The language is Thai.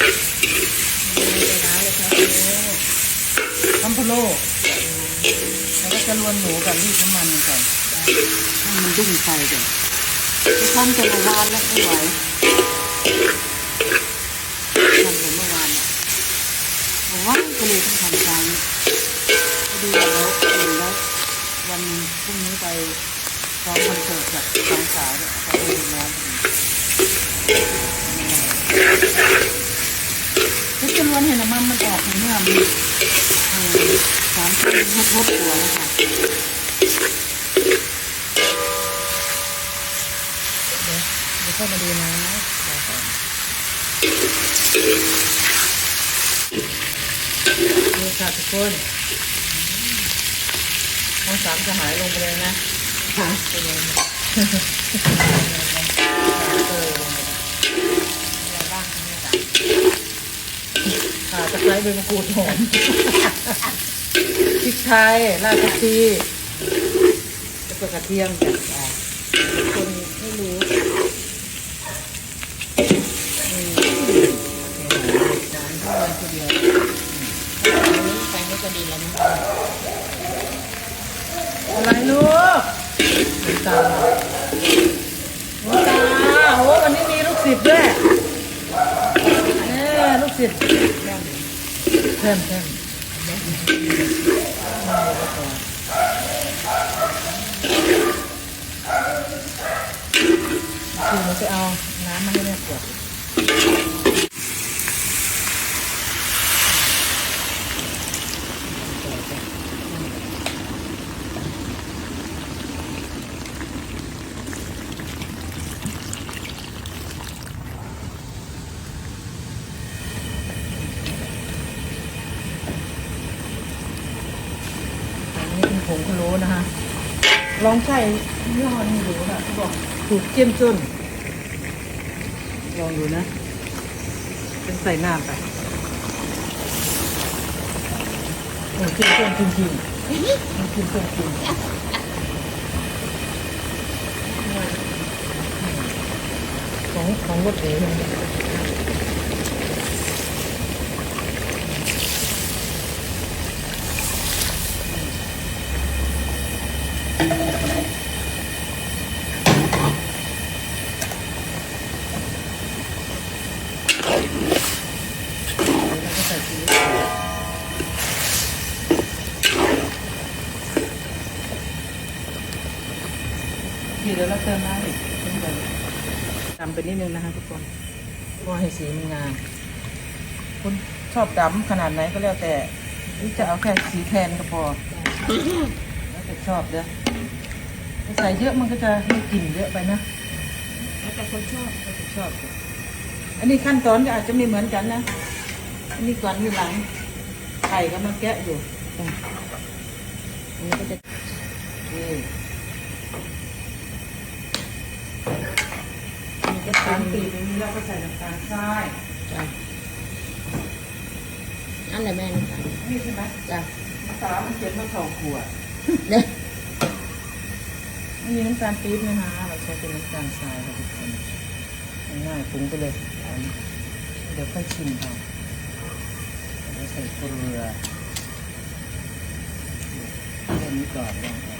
ร้านเลยครับโอ้ทำพะโล้แล้วก็จะลวนหมูกับรีดน้ำมันมันก่อนให้มันดุ้งไฟก่อนทำแต่เมื่อวานแล้วไม่ไหวทำแต่เมื่อวานน่ะเมื่าก็เลยต้องทำใจดีแล้วเห็นแล้ววันพรุ่งนี้ไปซ้อมคอนเสิร์ตกับสองสาวเนี่ยเขาไปดูน้องพอดีแล้วนเห็นน้ำมันมันออกเนื้อมันสามพันทดทดตัวแล้วค่ะเดี๋ยวเดี๋ยวเข้ามาดูนะรอก่อนนี่ค่ะทุกคนน้งสามจะหายลงไปเลยนะค่ะเป็นยังไงเออลงไปเลยอะไรบ้างคะเนี่ยจ้ะ ค่ะตะไคร้ใบมะกรูดหอมพริกไทยรากผักชีแล้วก็กระเทียมจ้ะคนไม่รู้นี่จานข้าวมันนเดียวแฟนก็จะดีแล้วนะอะไรลูกตาโอ้ตาโอ้วันนี้มีลูกศิษย์ด้วย น่ลูกศิษย์เพิ่มเพิ่มคือเราจะเอาน้ำมาให้แม่กวด ผงพะโล้นะคะลองใช้ยี่ห้อนี้ดูนะเขาบอกถูกเจียมจนลองดูนะ เป็นใส่น้ำไปโอ้เจียมจนจริงๆมันกินจนจริงของของรถเอ๋เลยแล้วก็ใส่ซีอิ๊ว ทีเดี๋ยวเราเติมน้ำอีกเช่นเดิมดำไปนิดนึงนะคะทุกคนเพื่อให้สีมันงามคุณชอบดำขนาดไหนก็แล้วแต่หรือจะเอาแค่สีแทนก็พอแล้วแต่ชอบเด้อถ้าใส่เยอะมันก็จะให้กลิ่นเยอะไปนะแล้วแต่คนชอบแล้วแต่ชอบ อันนี้ขั้นตอนก็อาจจะไม่เหมือนกันนะ อันนี้ก่อนมีหลังไข่ก็มาแกะอยู่อืมอันนี้ก็จะนี่ มีกระตาลปีบตรงนี้แล้วก็ใส่น้ำตาลทรายจ้ะนั่นแหละแม่นะคะนี่ใช่ไหมจ้ะน้ำตาลมันเขียนมาสองขวดเนี่ยไม่มีน้ำตาลปี๊บนะคะเราใช้เป็นน้ำตาลทรายค่ะทุกคนง่ายๆปรุงไปเลยอันนี้เดี๋ยวค่อยชิมเอาเดี๋ยวใส่เกลือเรื่องนี้ก่อนลองเอา